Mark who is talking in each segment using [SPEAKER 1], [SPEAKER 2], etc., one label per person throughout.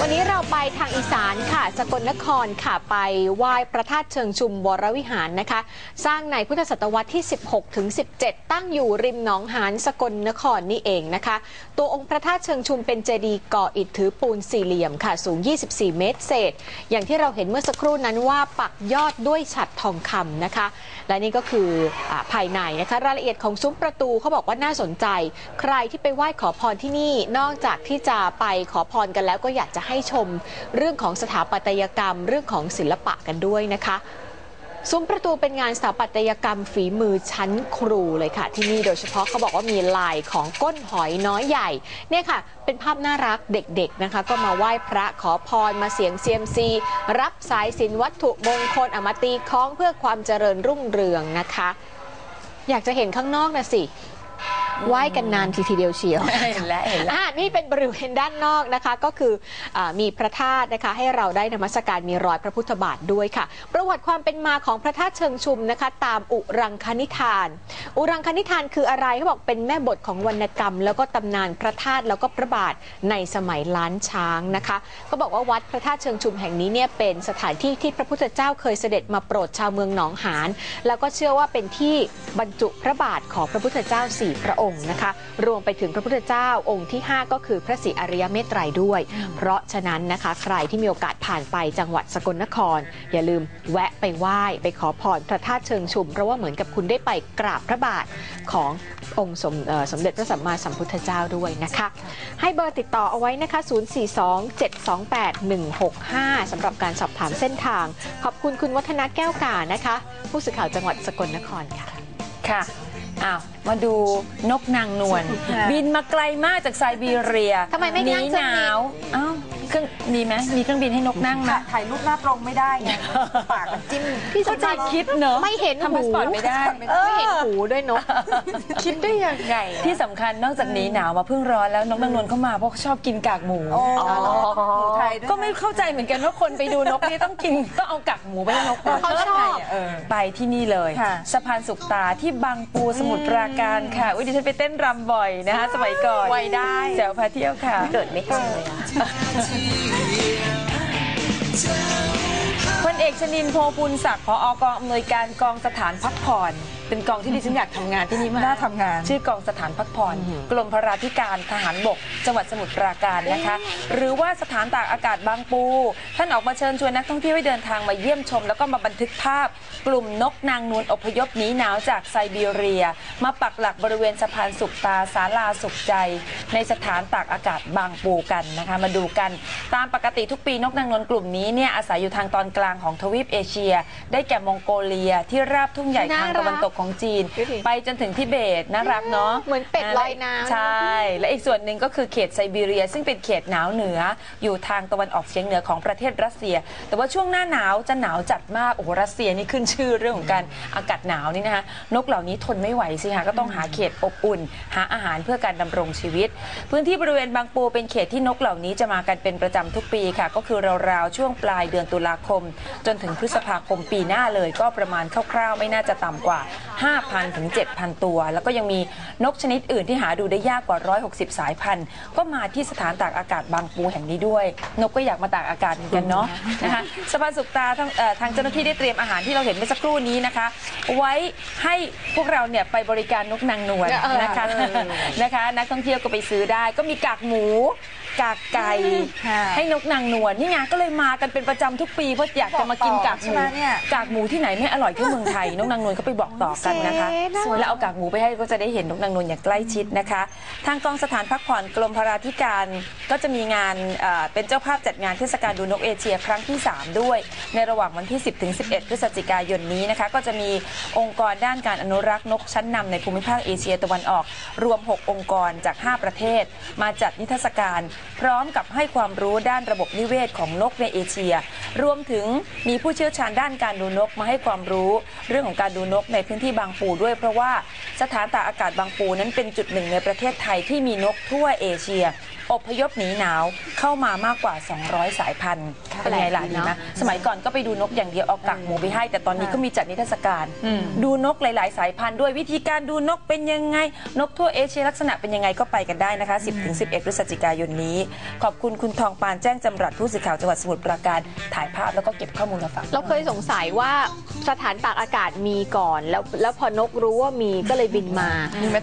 [SPEAKER 1] วันนี้เราไปทางอีสานค่ะ สกลนครค่ะไปไหว้พระธาตุเชิงชุมวรวิหารนะคะ สร้างในพุทธศตวรรษที่ 16ถึง17 ตั้งอยู่ริมหนองหานสกลนครนี่เองนะคะ ตัวองค์พระธาตุเชิงชุมเป็นเจดีย์ก่ออิฐถือปูนสี่เหลี่ยมค่ะ สูง 24 เมตรเศษ อย่างที่เราเห็นเมื่อสักครู่นั้นว่าปักยอดด้วยฉัดทองคำนะคะ และนี่ก็คืออภายในนะคะ รายละเอียดของซุ้มประตูเขาบอกว่าน่าสนใจ ใครที่ไปไหว้ขอพรที่นี่นอกจากที่จะไปขอพรกันแล้วก็อยากจะให้ชมเรื่องของสถาปัตยกรรม เรื่องของศิลปะกันด้วยนะคะซุ้มประตูเป็นงานสถาปัตยกรรมฝีมือชั้นครูเลยค่ะ ที่นี่โดยเฉพาะเขาบอกว่ามีลายของก้นหอยน้อยใหญ่ เนี่ยค่ะ เป็นภาพน่ารักเด็กๆนะคะ ก็มาไหว้พระขอพรมาเสียงเซียมซี รับสายสินวัตถุมงคลอามาตีคล้องเพื่อความเจริญรุ่งเรืองนะคะ อยากจะเห็นข้างนอกนะสิ ไหว้กันนานทีทีเดียวเชียว
[SPEAKER 2] เห็นแล้วเห็นแล้ว
[SPEAKER 1] อ่านี่เป็นบริเวณด้านนอกนะคะ ก็คืออามีพระธาตุนะคะ ให้เราได้นมัสการมีรอยพระพุทธบาทด้วยค่ะ ประวัติความเป็นมาของพระธาตุเชิงชุมนะคะ ตามอุรังคณิธาน อุรังคณิธานคืออะไรเขาบอกเป็นแม่บทของวรรณกรรม แล้วก็ตำนานพระธาตุแล้วก็พระบาทในสมัยล้านช้างนะคะก็บอกว่าวัดพระธาตุเชิงชุมแห่งนี้เนี่ยเป็นสถานที่ที่พระพุทธเจ้าเคยเสด็จมาโปรดชาวเมืองหนองหานแล้วก็เชื่อว่าเป็นที่บรรจุพระบาทของพระพุทธเจ้าสี่พระองค์นะคะ รวมไปถึงพระพุทธเจ้าองค์ที่ 5 ก็คือพระศรีอริยเมตไตรด้วย เพราะฉะนั้นนะคะ ใครที่มีโอกาสผ่านไปจังหวัดสกลนคร อย่าลืมแวะไปไหว้ไปขอพรพระธาตุเชิงชุม เพราะว่าเหมือนกับคุณได้ไปกราบพระบาทขององค์สมเอ่อสมเด็จพระสัมมาสัมพุทธเจ้าด้วยนะคะ ให้เบอร์ติดต่อเอาไว้นะคะ 042-728-165สำหรับการสอบถามเส้นทาง ขอบคุณคุณวัฒนาแก้วกานะคะ ผู้สื่อข่าวจังหวัดสกลนครค่ะ
[SPEAKER 2] ค่ะ อ้าวมาดูนกนางนวล
[SPEAKER 3] ค่ะ
[SPEAKER 2] บินมาไกลมากจากไซบีเรีย
[SPEAKER 1] ทำไมไม่
[SPEAKER 2] หนี
[SPEAKER 1] นั่งเค
[SPEAKER 2] ห
[SPEAKER 1] รื่องบิน
[SPEAKER 2] นาวอ้าวเครื่องมีไหมมีเครื่องบินให้นกนั่งไหม
[SPEAKER 3] ถ่ายรูปหน้าตรงไม่ได้ไงปากมันจิ้ม
[SPEAKER 1] พี่ส
[SPEAKER 2] เข้ามใจ
[SPEAKER 1] ชาย
[SPEAKER 2] คิดเนอะ
[SPEAKER 1] ไม่เห็น
[SPEAKER 2] ทำพาสปอร์ตไม่ได้
[SPEAKER 1] ไม่เห็นหูด้วยเนอะ
[SPEAKER 3] คิดได้ยังไง
[SPEAKER 2] ที่สำคัญนอกจากหนี้หนาวมาเพิ่งร้อนแล้วนกนางนวลเข้ามาเพราะเขาชอบกินกากหมู
[SPEAKER 3] โอ้หมูไทยด้วย
[SPEAKER 2] ก็ไม่เข้าใจเหมือนกันว่าคนไปดูนกนี่ต้องกินต้องเอากากหมูไปให้นก
[SPEAKER 1] เขาชอบ
[SPEAKER 3] เออ
[SPEAKER 2] ไปที่นี่เลย
[SPEAKER 3] ค่ะ
[SPEAKER 2] สะพานสุขตาที่บางปูสมุทรปราการค่ะอุ้ยดิฉันไปเต้นรำบ่อยนะคะสมัยก่อน
[SPEAKER 3] ไว้ได้
[SPEAKER 2] แจ๋วพาเที่ยวค่ะ
[SPEAKER 1] เกิดไม่ทันเลยอะ
[SPEAKER 2] พลเอกชนินโพปุลศักดิ์ผอกองอำนวยการกองสถานพักผ่อน เป็นกองที่ดิฉันอยากทำงานที่นี่มาก
[SPEAKER 3] น่าทำงาน
[SPEAKER 2] ชื่อกองสถานพักผ่อนกรมพระราธิการทหารบก จังหวัดสมุทรปราการนะคะ หรือว่าสถานตากอากาศบางปู ท่านออกมาเชิญชวนนักท่องเที่ยวให้เดินทางมาเยี่ยมชม แล้วก็มาบันทึกภาพ กลุ่มนกนางนวลอพยพหนีหนาวจากไซบีเรีย มาปักหลักบริเวณสะพานสุขตาศาลาสุขใจ ในสถานตากอากาศบางปูกันนะคะ มาดูกันตามปกติทุกปีนกนางนวลกลุ่มนี้เนี่ยอาศัยอยู่ทางตอนกลางของทวีปเอเชีย ได้แก่มองโกเลียที่ราบทุ่งใหญ่ทางตะวันตกของจีน
[SPEAKER 1] ดูดิ
[SPEAKER 2] ไปจนถึงทิเบตน่ารักเนาะ
[SPEAKER 1] เหมือนเป็ดลอยน้ำ
[SPEAKER 2] ใช่ และอีกส่วนหนึ่งก็คือเขตไซบีเรีย ซึ่งเป็นเขตหนาวเหนือ อยู่ทางตะวันออกเฉียงเหนือของประเทศรัสเซีย แต่ว่าช่วงหน้าหนาวจะหนาวจัดมากโอ้โหรัสเซียนี่ขึ้นชื่อเรื่องของการอากาศหนาวนี่นะคะนกเหล่านี้ทนไม่ไหวสิคะก็ต้องหาเขตอบอุ่น หาอาหารเพื่อการดำรงชีวิต พื้นที่บริเวณบางปูเป็นเขตที่นกเหล่านี้จะมากันเป็นประจำทุกปีค่ะ ก็คือราวๆช่วงปลายเดือนตุลาคม จนถึงพฤษภาคมปีหน้าเลยก็ประมาณคร่าวๆไม่น่าจะต่ำกว่า 5,000 ถึง 7,000 ตัว แล้วก็ยังมีนกชนิดอื่นที่หาดูได้ยากกว่า 160 สายพันธุ์ ก็มาที่สถานตากอากาศบางปูแห่งนี้ด้วย นกก็อยากมาตากอากาศเหมือนกันเนาะนะคะสะพานสุขตาทางเอ่อทางเจ้าหน้าที่ได้เตรียมอาหารที่เราเห็นเมื่อสักครู่นี้นะคะ ไว้ให้พวกเราเนี่ยไปบริการนกนางนวล
[SPEAKER 1] เออ
[SPEAKER 2] นะคะ
[SPEAKER 1] เออ
[SPEAKER 2] นะคะ นักท่องเที่ยวก็ไปซื้อได้ก็มีกากหมูกากไก่
[SPEAKER 3] ค่ะ
[SPEAKER 2] ให้นกนางนวลนี่ไงก็เลยมากันเป็นประจำทุกปีเพราะอยากจะมากินกากห
[SPEAKER 3] ใช่
[SPEAKER 2] มู
[SPEAKER 3] ไหมเนี่ย
[SPEAKER 2] กากหมูที่ไหนไม่อร่อยเท่าเมืองไทย นกนางนวลก็ไปบอกต่อกันนะคะ
[SPEAKER 1] เจ๊น่ารัก
[SPEAKER 2] แล้วเอากากหมูไปให้ก็จะได้เห็นนกนางนวลอย่างใกล้ชิดนะคะ ทางกองสถานพักผ่อนกรมพระราธิการก็จะมีงานเอ่อเป็นเจ้าภาพจัดงานเทศกาลดูนกเอเชีย ครั้งที่ 3 ด้วย ในระหว่างวันที่ 10ถึง11 พฤศจิกายนนี้นะคะ ก็จะมีองค์กรด้านการอนุรักษ์นกชั้นนำในภูมิภาคเอเชียตะวันออก รวม 6 องค์กรจาก 5 ประเทศ มาจัดนิทรรศการพร้อมกับให้ความรู้ด้านระบบนิเวศของนกในเอเชีย รวมถึงมีผู้เชี่ยวชาญด้านการดูนกมาให้ความรู้เรื่องของการดูนกในพื้นที่บางปูด้วย เพราะว่าสถานตากอากาศบางปูนั้นเป็นจุดหนึ่งในประเทศไทยที่มีนกทั่วเอเชีย อพยพหนีหนาวเข้ามามากกว่า 200 สายพันธุ์เป็นไงล่ะ
[SPEAKER 1] แปลกดี
[SPEAKER 2] ดี
[SPEAKER 1] เนอะ
[SPEAKER 2] นะสมัยก่อนก็ไปดูนกอย่างเดียวเอากากหมูไปให้ แต่ตอนนี้ก็มีจัดนิทรรศการ ดูนกหลาย ๆ สายพันธุ์ด้วยวิธีการดูนกเป็นยังไง นกทั่วเอเชียลักษณะเป็นยังไงก็ไปกันได้นะคะ 10-11พฤศจิกายนนี้ ขอบคุณคุณทองปานแจ้งจำรัดผู้สื่อข่าวจังหวัดสมุทรปราการถ่ายภาพแล้วก็เก็บข้อมูลมาฝาก
[SPEAKER 1] เราเคยสงสัยว่าสถานตากอากาศมีก่อน แล้วแล้วพอนกรู้ว่ามีก็เลยบินมา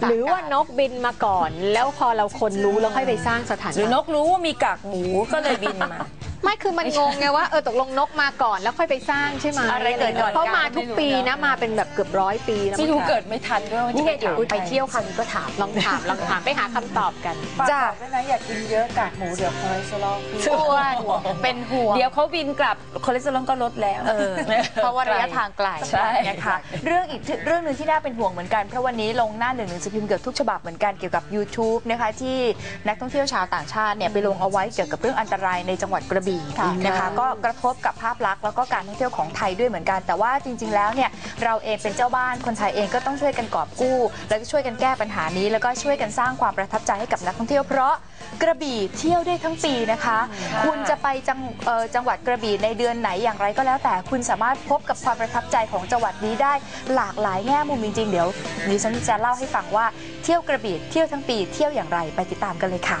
[SPEAKER 1] หรือว่านกบินมาก่อน แล้วพอเราคนรู้แล้วค่อยไปสร้างสถาน
[SPEAKER 2] หรือนกรู้ว่ามีกากหมูก็เลยบินมา
[SPEAKER 1] ไม่คือมันงงไงว่าเออตกลงนกมาก่อนแล้วค่อยไปสร้างใช่ไหม
[SPEAKER 3] อะไรเกิดก่อน
[SPEAKER 1] เพราะมา
[SPEAKER 3] กัน
[SPEAKER 1] ทุกปีนะมาเป็นแบบเกือบร้อยปีแล้ว
[SPEAKER 2] ไม่รู้
[SPEAKER 1] มั้ง
[SPEAKER 2] เกิดไม่ทันด้วยว่า
[SPEAKER 1] นี่ไงเดี๋ยว
[SPEAKER 2] จะ
[SPEAKER 1] ไปเที่ยวครั้งนี้ก็ถามลองถามลองถามไปหาคำตอบกัน
[SPEAKER 3] ฝาก
[SPEAKER 2] จ้ะ
[SPEAKER 3] บอกด้วยนะอย่ากินเยอะกากหมูเดี๋ยวคอเลสเตอรอลขึ้น
[SPEAKER 4] อ้วนเป็นห่วง
[SPEAKER 2] เดี๋ยวเขาบินกลับคอเลสเตอรอลก็ลดแล้ว
[SPEAKER 4] เออเพราะว่าระยะทางไกล
[SPEAKER 2] ใช่
[SPEAKER 4] นะคะเรื่องอีกเรื่องหนึ่งที่น่าเป็นห่วงเหมือนกัน เพราะวันนี้ลงหน้าหนึ่งหนังสือพิมพ์เกือบทุกฉบับเหมือนกันเกี่ยวกับ YouTube นะคะที่นักท่องเที่ยวชาวต่างชาติเนี่ยไปลงเอาไว้เกี่ยวกับเรื่องอันตรายในจังหวัดกระบี่นะคะก็กระทบกับภาพลักษณ์แล้วก็การท่องเที่ยวของไทยด้วยเหมือนกัน แต่ว่าจริง ๆ แล้วเนี่ยเราเองเป็นเจ้าบ้านคนไทยเองก็ต้องช่วยกันกอบกู้ แล้วก็ช่วยกันแก้ปัญหานี้ แล้วก็ช่วยกันสร้างความประทับใจให้กับนักท่องเที่ยวเพราะกระบี่เที่ยวได้ทั้งปีนะคะ คุณจะไปจังเอ่อจังหวัดกระบี่ในเดือนไหนอย่างไรก็แล้ว แต่คุณสามารถพบกับความประทับใจของจังหวัดนี้ได้หลากหลายแง่มุมจริงๆเดี๋ยวดิฉันจะเล่าให้ฟังว่าเที่ยวกระบี่เที่ยวทั้งปีเที่ยวอย่างไรไปติดตามกันเลยค่ะ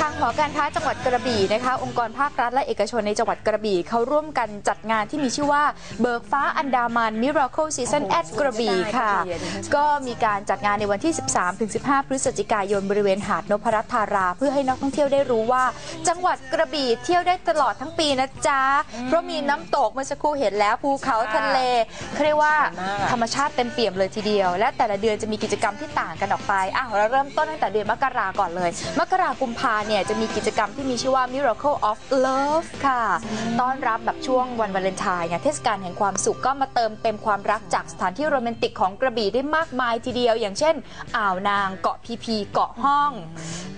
[SPEAKER 4] ทางหอการค้าจังหวัดกระบี่นะคะ องค์กรภาครัฐและเอกชนในจังหวัดกระบี่เขาร่วมกันจัดงานที่มีชื่อว่าเบิกฟ้าอันดามัน Miracle Season at กระบี่ค่ะ ก็มีการจัดงานในวันที่ 13-15 พฤศจิกายนบริเวณหาดนพรัตน์ธารา เพื่อให้นักท่องเที่ยวได้รู้ว่า จังหวัดกระบี่เที่ยวได้ตลอดทั้งปีนะจ๊ะ เพราะมีน้ำตกเมื่อสักครู่เห็นแล้วภูเขาทะเลเขาเรียกว่า
[SPEAKER 2] สวยมาก
[SPEAKER 4] ธรรมชาติเต็มเปี่ยมเลยทีเดียว และแต่ละเดือนจะมีกิจกรรมที่ต่างกันออกไปอ้าวเราเริ่มต้นตั้งแต่เดือนมกราก่อนเลย มกรากุมภาเนี่ยจะมีกิจกรรมที่มีชื่อว่า Miracle of Love ค่ะ ต้อนรับแบบช่วงวันวาเลนไทน์ไงเทศกาลแห่งความสุขก็มาเติมเต็มความรักจากสถานที่โรแมนติกของกระบี่ได้มากมายทีเดียว อย่างเช่น อ่าวนางเกาะพีพีเกาะห้อง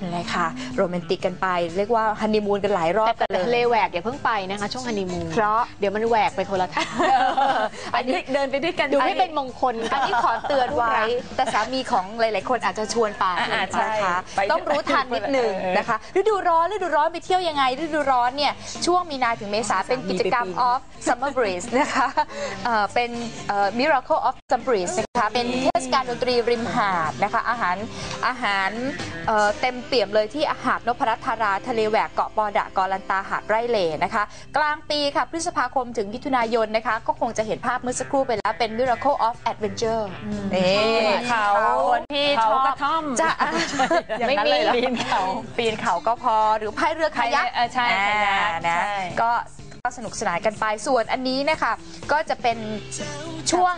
[SPEAKER 4] นี่ค่ะโรแมนติกกันไป เรียกว่าฮันนีมูนกันหลายรอบ
[SPEAKER 1] แต่
[SPEAKER 4] กัน
[SPEAKER 1] ทะ
[SPEAKER 4] เล
[SPEAKER 1] เลยแหวกอย่าเพิ่งไปนะคะ ช่วงฮันนีมูน
[SPEAKER 4] เพราะ
[SPEAKER 1] เดี๋ยวมันแหวกไปคนละทาง
[SPEAKER 2] อันนี้เดินไปด้วยกัน
[SPEAKER 1] ดูไม่เป็นมงคล
[SPEAKER 4] อันนี้ขอเตือนไว้ แต่สามีของหลาย ๆ คนอาจจะชวนไป
[SPEAKER 2] อ่าๆใช่
[SPEAKER 4] นะคะ
[SPEAKER 2] ไป
[SPEAKER 4] ต้องรู้ทันนิดหนึ่ง
[SPEAKER 2] เออ
[SPEAKER 4] นะคะฤดูร้อนฤดูร้อนไปเที่ยวยังไงฤดูร้อนเนี่ยช่วงมีนาถึงเมษาเป็นกิจกรรม
[SPEAKER 2] สามีไปปีน
[SPEAKER 4] of summer breeze นะคะเอ่อเป็นเอ่อ miracle of summer breeze นะคะเป็นเทศกาลดนตรีริมหาดนะคะอาหารอาหารเอ่อเต็มเปี่ยมเลยที่หาดนพรัตน์ธาราทะเลแหวกเกาะปอดะเกาะลันตาหาดไร่เหล่นะคะ กลางปีค่ะพฤษภาคมถึงมิถุนายนนะคะ ก็คงจะเห็นภาพเมื่อสักครู่ไปแล้วเป็น miracle of adventure นี่
[SPEAKER 2] เขา
[SPEAKER 4] คนที่ช
[SPEAKER 2] เขา
[SPEAKER 4] อบ
[SPEAKER 2] กระท่อม
[SPEAKER 4] จะ
[SPEAKER 2] อย่าง
[SPEAKER 4] ไม่
[SPEAKER 2] นั้น
[SPEAKER 4] มี
[SPEAKER 2] เลยเหรอ
[SPEAKER 4] ปีนเขาปีนเขาก็พอหรือพายเรือคายัก
[SPEAKER 2] เออใช่คายัก
[SPEAKER 4] อ่านะ
[SPEAKER 2] ใช่
[SPEAKER 4] ก็ ก็สนุกสนานกันไปส่วนอันนี้นะคะก็จะเป็นช่วง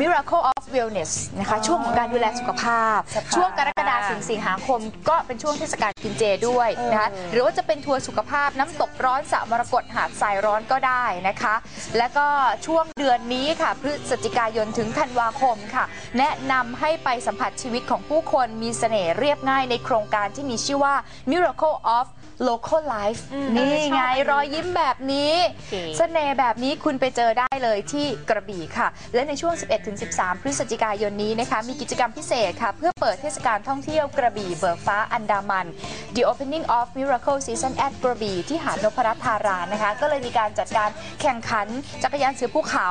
[SPEAKER 4] Miracle of Wellness นะคะช่วงของการดูแลสุขภาพ
[SPEAKER 2] สภา
[SPEAKER 4] ช่วงกรกฎาคมถึงสิงหาคม ก็เป็นช่วงเทศกาลกินเจด้วยนะคะหรือว่าจะเป็นทัวร์สุขภาพน้ำตกร้อนสระมรกตหาดทรายร้อนก็ได้นะคะ แล้วก็ช่วงเดือนนี้ค่ะ พฤศจิกายนถึงธันวาคมค่ะ แนะนำให้ไปสัมผัสชีวิตของผู้คนมีเสน่ห์เรียบง่ายในโครงการที่มีชื่อว่า Miracle of Local Life นี่ไงรอยยิ้มแบบนี้
[SPEAKER 1] เก๋
[SPEAKER 4] เสน่ห์แบบนี้คุณไปเจอได้เลยที่กระบี่ค่ะ และในช่วง 11-13 พฤศจิกายนนี้นะคะ มีกิจกรรมพิเศษค่ะ เพื่อเปิดเทศกาลท่องเที่ยวกระบี่เบิกฟ้าอันดามัน The Opening of Miracle Season at กระบี่ที่หาดนพรัตน์ธารานะคะ ก็เลยมีการจัดการแข่งขันจักรยานเสือภูเขา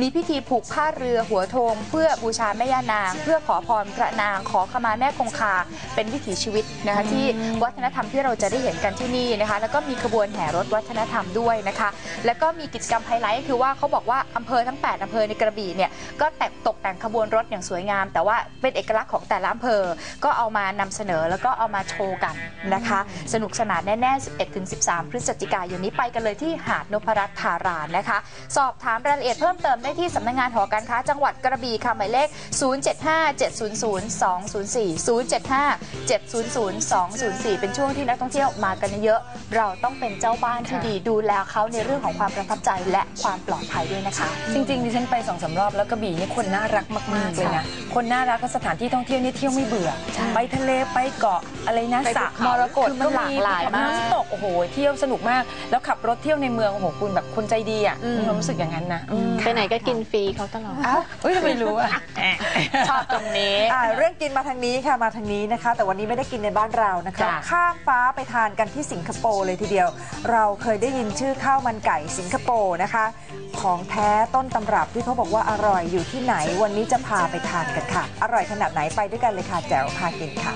[SPEAKER 4] มีพิธีผูกผ้าเรือหัวโทง เพื่อบูชาแม่ย่านาง เพื่อขอพรพระนางขอขมาแม่คงคา เป็นวิถีชีวิตนะคะที่วัฒนธรรมที่เราจะได้เห็นกันที่นี่นะคะ แล้วก็มีขบวนแห่รถวัฒนธรรมด้วยนะคะ แล้วก็มีกิจกรรมไฮไลท์คือว่าเขาบอกว่าอำเภอทั้ง 8อำเภอในกระบี่เนี่ยก็แต่ตกแต่งขบวนรถอย่างสวยงาม แต่ว่าเป็นเอกลักษณ์ของแต่ละอำเภอก็เอามานำเสนอแล้วก็เอามาโชว์กันนะคะ สนุกสนานแน่ๆ 11-13 พฤศจิกายนนี้ไปกันเลยที่หาดนพรัตน์ธารานนะคะ สอบถามรายละเอียดเพิ่มเติมได้ที่สำนักงานหอการค้าจังหวัดกระบี่ค่ะหมายเลข 075-700-204 075-700-204 เป็นช่วงที่นักท่องเที่ยวมากันเยอะเราต้องเป็นเจ้าบ้านที่ดีดูแลเขาในเรื่องของความประทับใจและความปลอดภัยด้วยนะคะ
[SPEAKER 2] จริงๆดิฉันไปสองสามรอบแล้วกระบี่นี่คนน่ารักมากๆเลยนะคนน่ารักก็สถานที่ท่องเที่ยวนี่เที่ยวไม่เบื่อ
[SPEAKER 4] ใช่
[SPEAKER 2] ไปทะเลไปเกาะอะไรนะ
[SPEAKER 3] ไป
[SPEAKER 2] สระ
[SPEAKER 3] ภูเขา
[SPEAKER 2] มรกต
[SPEAKER 4] คือมันหลากหลายมาก
[SPEAKER 2] น้ำตกโอ้โหเที่ยวสนุกมาก แล้วขับรถเที่ยวในเมืองโอ้โหคุณแบบคนใจดีอะมีความรู้สึกอย่างนั้นนะอืม
[SPEAKER 1] ไปไหนก็กินฟรีเขาตลอด
[SPEAKER 2] เฮ้ยทำไมรู้อะ
[SPEAKER 4] ชอบตรงนี้
[SPEAKER 3] อ่าเรื่องกินมาทางนี้ค่ะมาทางนี้นะคะ แต่วันนี้ไม่ได้กินในบ้านเรานะคะ
[SPEAKER 4] จ้ะ
[SPEAKER 3] ข้ามฟ้าไปทานกันที่สิงคโปร์เลยทีเดียว เราเคยได้ยินชื่อข้าวมันไก่สิงคโปร์นะคะ ของแท้ต้นตำรับที่เขาบอกว่าอร่อยอยู่ที่ไหน วันนี้จะพาไปทานกันค่ะ อร่อยขนาดไหนไปด้วยกันเลยค่ะแจ๋วพากินค่ะ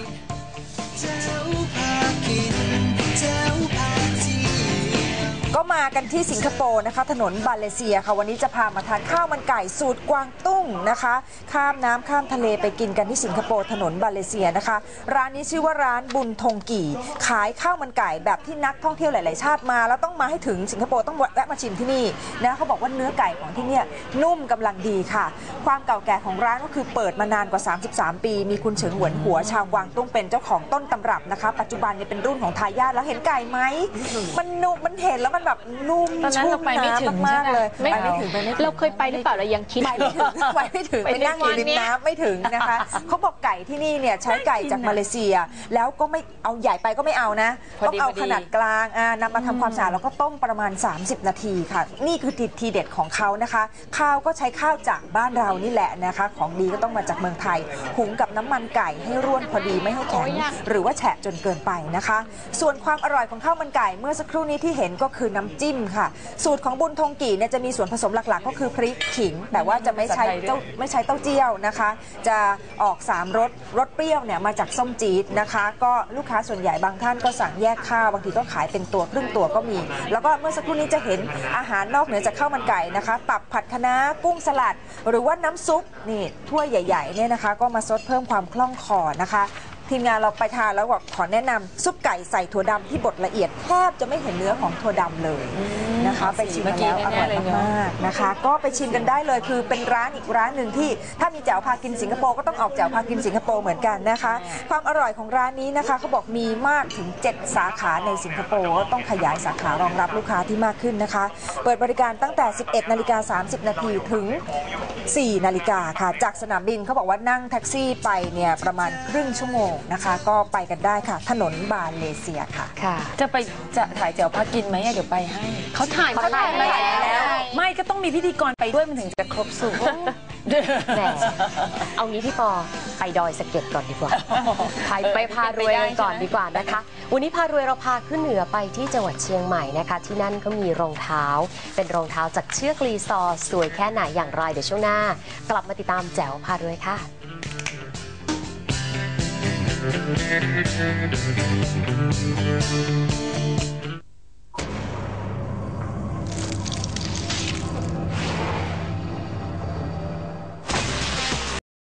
[SPEAKER 3] ก็ ก็มากันที่สิงคโปร์นะคะ ถนนบาเลเซียค่ะ วันนี้จะพามาทานข้าวมันไก่สูตรกวางตุ้งนะคะ ข้ามน้ำข้ามทะเลไปกินกันที่สิงคโปร์ถนนบาเลเซียนะคะ ร้านนี้ชื่อว่าร้านบุญทงกี่ขายข้าวมันไก่แบบที่นักท่องเที่ยวหลาย ๆ ชาติมา แล้วต้องมาให้ถึงสิงคโปร์ต้องแวะมาชิมที่นี่นะเขาบอกว่าเนื้อไก่ของที่นี่นุ่มกำลังดีค่ะ ความเก่าแก่ของร้านก็คือเปิดมานานกว่า 33 ปี มีคุณเฉิงหวนหัวชาวกวางตุ้งเป็นเจ้าของต้นตำรับนะคะ ปัจจุบันเนี่ยเป็นรุ่นของทายาทแล้วเห็นไก่ไหมมันนุ่มมันเห็นแล้วมันแบบนุ่ม
[SPEAKER 2] ตอนนั้น
[SPEAKER 3] ชุ่
[SPEAKER 2] เราไปไม่ถึง
[SPEAKER 3] น้ำมากๆเลย
[SPEAKER 1] ไม่
[SPEAKER 3] ไปไม่ถึงไปไม่ถึง
[SPEAKER 1] เราเคยไปหรือเปล่าเรายังคิด
[SPEAKER 3] ไปไม่ถึงไปไม่ถึง
[SPEAKER 1] ไป
[SPEAKER 3] ไปนั่งอยู่ริมน้ำไม่ถึงนะคะเขาบอกไก่ที่นี่เนี่ยใช้ไก่จากมาเลเซีย แล้วก็ไม่เอาใหญ่ไปก็ไม่เอานะ
[SPEAKER 2] พอ
[SPEAKER 3] ต้อง
[SPEAKER 2] ดี
[SPEAKER 3] เอา
[SPEAKER 2] พอดี
[SPEAKER 3] ขนาดกลางอ่านำมาทำความสะอาดแล้วก็ต้มประมาณ 30 นาทีค่ะ นี่คือทีทีเด็ดของเขานะคะ ข้าวก็ใช้ข้าวจากบ้านเรานี่แหละนะคะ ของดีก็ต้องมาจากเมืองไทย หุงกับน้ำมันไก่ให้ร่วนพอดีไม่ให้แข็ง
[SPEAKER 1] โอ้ยอยาก
[SPEAKER 3] หรือว่าแฉะจนเกินไปนะคะ ส่วนความอร่อยของข้าวมันไก่เมื่อสักครู่นี้ที่เห็นก็คือน้ำจิ้มค่ะ สูตรของบุญทงกี่เนี่ยจะมีส่วนผสมหลักๆ ก็คือพริกขิง แต่ว่าจะไม่ใช้เจ้าไม่ใช้เต้าเจี้ยวนะคะ จะออก 3รสรสเปรี้ยวเนี่ยมาจากส้มจี๊ดนะคะ ก็ลูกค้าส่วนใหญ่บางท่านก็สั่งแยกข้าวบางทีก็ขายเป็นตัวครึ่งตัวก็มี แล้วก็เมื่อสักครู่นี้จะเห็นอาหารนอกเหนือจากข้าวมันไก่นะคะ ตับผัดคะน้ากุ้งสลัด หรือว่าน้ำซุปนี่ถ้วยใหญ่ๆเนี่ยนะคะ ก็มาซดเพิ่มความคล่องคอนะคะ ทีมงานเราไปทานแล้วบอกขอแนะนำซุปไก่ใส่ถั่วดำที่บดละเอียดแทบจะไม่เห็นเนื้อของถั่วดำเลยนะคะ ไปชิมกันแล้วอร่อยมากๆนะคะ ก็ไปชิมกันได้เลยคือเป็นร้านอีกร้านหนึ่งที่ ถ้ามีแจ่วพากินสิงคโปร์ก็ต้องออกแจ่วพากินสิงคโปร์เหมือนกันนะคะ ความอร่อยของร้านนี้นะคะเขาบอกมีมากถึง 7 สาขาในสิงคโปร์ก็ต้องขยายสาขารองรับลูกค้าที่มากขึ้นนะคะ เปิดบริการตั้งแต่ 11นาฬิกา30 นาทีถึง 4 นาฬิกาค่ะ จากสนามบินเขาบอกว่านั่งแท็กซี่ไปเนี่ยประมาณครึ่งชั่วโมงนะคะ ก็ไปกันได้ค่ะ ถนนบาเลเซียค่ะ
[SPEAKER 4] ค่ะ
[SPEAKER 2] จะไปจะถ่ายเจียวพากินไหมอะเดี๋ยวไปให้
[SPEAKER 1] เขาถ่าย
[SPEAKER 4] เขาถ่าย
[SPEAKER 1] แล้ว
[SPEAKER 4] แล้ว
[SPEAKER 2] ไม่ก็ต้องมีพิธีกรไปด้วยมันถึงจะครบสูตร
[SPEAKER 5] แหมเอางี้พี่ปอไปดอยสะเก็ดก่อนดีกว่าไปไปพารวยกันก่อนดีกว่านะคะ วันนี้พารวยเราพาขึ้นเหนือไปที่จังหวัดเชียงใหม่นะคะ ที่นั่นก็มีรองเท้า เป็นรองเท้าจากเชือกรีซอร์สวยแค่ไหนอย่างไรเดี๋ยวช่วงหน้าา กลับมาติดตามแจ๋วพารวยค่ะ
[SPEAKER 6] Thank you.